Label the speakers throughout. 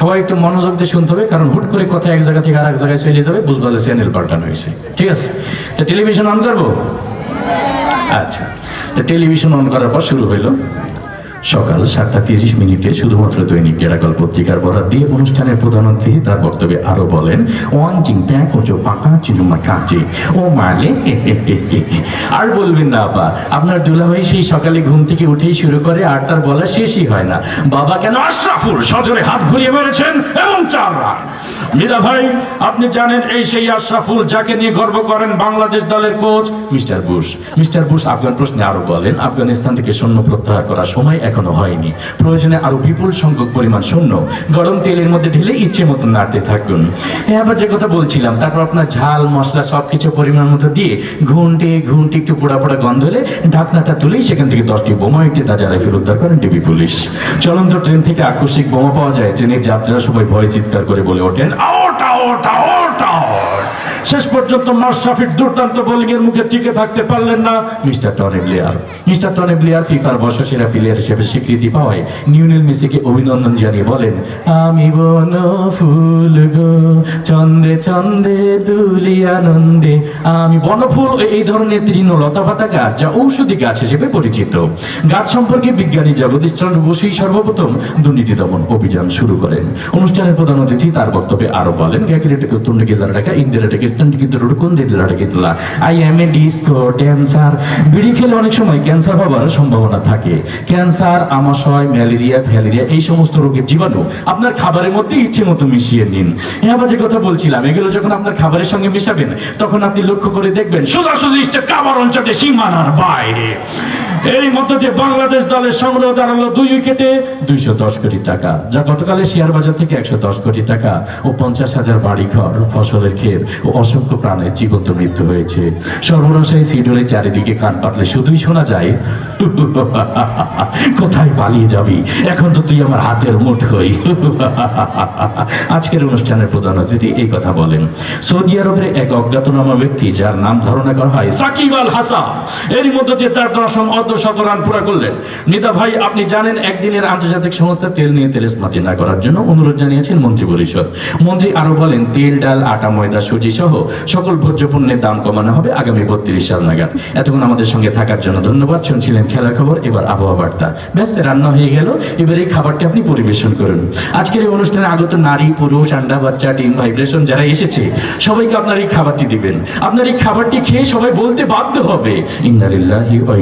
Speaker 1: সবাই একটু মনোযোগ দিয়ে শুনতে হবে, কারণ হুট করে কথা এক জায়গা থেকে আর এক জায়গায় চলে যাবে, বুঝবা যে চ্যানেল পাল্টানো হয়েছে। ঠিক আছে? তো টেলিভিশন অন করব? আচ্ছা। তো টেলিভিশন অন করার পর শুরু হইল। সকাল সাতটা তিরিশ মিনিটে শুধুমাত্র দৈনিক কেরাকল পত্রিকার বরাদ দিয়ে অনুষ্ঠানের প্রধান অতিথি তার বক্তব্যে আরও বলেন, ওয়ান চিং প্যাক ওচো পাকা চিনুমা কাঁচে ও মালে আর বলবেন না, আপা, আপনার দুলাভাই সেই সকালে ঘুম থেকে উঠেই শুরু করে আর তার বলা শেষই হয় না। বাবা কেন আশরাফুল সজরে হাত ঘুরিয়ে মেরেছেন এবং চার মীরা ভাই, আপনি জানেন এই সেই আশরাফুল যাকে নিয়ে গর্ব করেন বাংলাদেশ দলের coach mister Bush. Mister Bush Afghan প্রশ্নে আরও বলেন, আফগানিস্তান থেকে সৈন্য প্রত্যাহার করার সময় এখনও হয়নি। প্রয়োজনে আরও বিপুল সংখ্যক পরিমাণ সৈন্য গরম তেলের মধ্যে ঢেলে ইচ্ছে মতো নাড়তে থাকুন। হ্যাঁ আবার যে কথা বলছিলাম, তারপর আপনার ঝাল, মশলা সবকিছু পরিমাণ মতো দিয়ে ঘুন্টে ঘুন্টে একটু পোড়া পোড়া গন্ধ হলে ঢাকনাটা তুলেই সেখান থেকে দশটি বোমা একটি তাজা রাইফেল উদ্ধার করেন ডিবি পুলিশ। চলন্ত ট্রেন থেকে আকস্মিক বোমা পাওয়া যায়। ট্রেনের যাত্রীরা সবাই ভয় চিৎকার করে বলে ওঠেন আউট আউট আউট আউট শেষ পর্যন্ত মাশরাফির দুর্দান্ত বোলিং এর মুখে টিকে থাকতে পারলেন না। Mister Tony Blair mister Tony Blair ফিফার বর্ষসেরা প্লেয়ার হিসেবে স্বীকৃতি পাওয়ায় নিউনেল মেসিকে অভিনন্দন জানিয়ে বলেন, আমি বন ফুল গো, চন্দ্রে চন্দ্রে দুলি আনন্দে। আমি বনফুল এই ধরনের তৃণ লতাপাতা গাছ যা ঔষধি গাছ হিসেবে পরিচিত। গাছ সম্পর্কে বিজ্ঞানী জগদীশ চন্দ্র বসুই সর্বপ্রথম দুর্নীতি দমন অভিযান শুরু করেন। অনুষ্ঠানের প্রধান অতিথি তার বক্তব্যে আরও বলেন গ্যাকিরেটকে উত্তরণ গিলার টাকা স্ট্যান্ড কিন্তু রুকুন দিলাটা কিতলা I am a disco dancer বিড়ি খেলে অনেক সময় ক্যান্সার হওয়ার সম্ভাবনা থাকে। ক্যান্সার আমাশয়, ম্যালেরিয়া, ফ্যালেরিয়া, এই সমস্ত রোগের জীবাণু আপনার খাবারের মধ্যে ইচ্ছে মতো মিশিয়ে নিন। হ্যাঁ যে কথা বলছিলাম, এগুলো যখন আপনার খাবারের সঙ্গে মিশাবেন, তখন আপনি লক্ষ্য করে দেখবেন সোজাসুজি স্টেট কাবার অঞ্চলে সীমানার বাইরে। এই মধ্য দিয়ে বাংলাদেশ দলের সংগ্রহ দাঁড়াল দুই উইকেটে দুইশো দশ কোটি টাকা, যা গতকালে শেয়ার বাজার থেকে একশো দশ কোটি টাকা ও পঞ্চাশ হাজার বাড়ি ঘর ফসলের ক্ষেত ও অসংখ্য প্রাণের জীবন্ত মৃত্যু হয়েছে। সর্বনাশ এই চারিদিকে কান পাতলে শুধুই শোনা যায়, কোথায় পালিয়ে যাবি? এখন তো তুই আমার হাতের মুঠ হই। আজকের অনুষ্ঠানের প্রধান অতিথি এই কথা বলেন। সৌদি আরবের এক অজ্ঞাতনামা ব্যক্তি, যার নাম ধারণা করা হয় সাকিব আল হাসান। এরই মধ্যে তার দশম অর্ধশত রান পুরা করলেন। নিতা ভাই, আপনি জানেন একদিনের আন্তর্জাতিক সংস্থা তেল নিয়ে তেলেসমাতি না করার জন্য অনুরোধ জানিয়েছেন মন্ত্রী পরিষদ। মন্ত্রী আরও বলেন, তেল, ডাল, আটা, ময়দা, সুজি সহ সকল ভোজ্য পণ্যের দাম কমানো হবে আগামী বত্রিশ সাল নাগাদ। এতক্ষণ আমাদের সঙ্গে থাকার জন্য ধন্যবাদ। শুনছিলেন খেলার খবর, এবার আবহাওয়া বার্তা। ব্যস্ত, রান্না হয়ে গেল, এবার এই খাবারটি আপনি পরিবেশন করুন। আজকের এই অনুষ্ঠানে আগত নারী, পুরুষ, আন্ডা, বাচ্চা, ডিম, ভাইব্রেশন যারা এসেছে, সবাইকে আপনার এই খাবারটি দিবেন। আপনার এই খাবারটি খেয়ে সবাই বলতে বাধ্য হবে। ইন্নালিল্লাহি ওয়া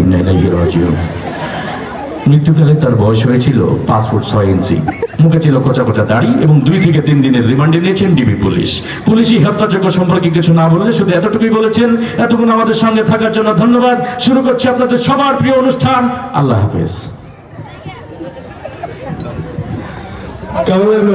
Speaker 1: মৃত্যুকালে তার বয়স হয়েছিল পাঁচ ফুট ছয় ইঞ্চি। মুখে ছিল কোচা কোচা দাড়ি এবং দুই থেকে তিন দিনের রিমান্ডে নিয়েছেন ডিবি পুলিশ। পুলিশই হত্যাযোগ্য সম্পর্কে কিছু না বললে শুধু এতটুকুই বলেছেন, এতক্ষণ আমাদের সঙ্গে থাকার জন্য ধন্যবাদ। শুরু করছি আপনাদের সবার প্রিয় অনুষ্ঠান। আল্লাহ হাফেজ।
Speaker 2: কেমন লাগল?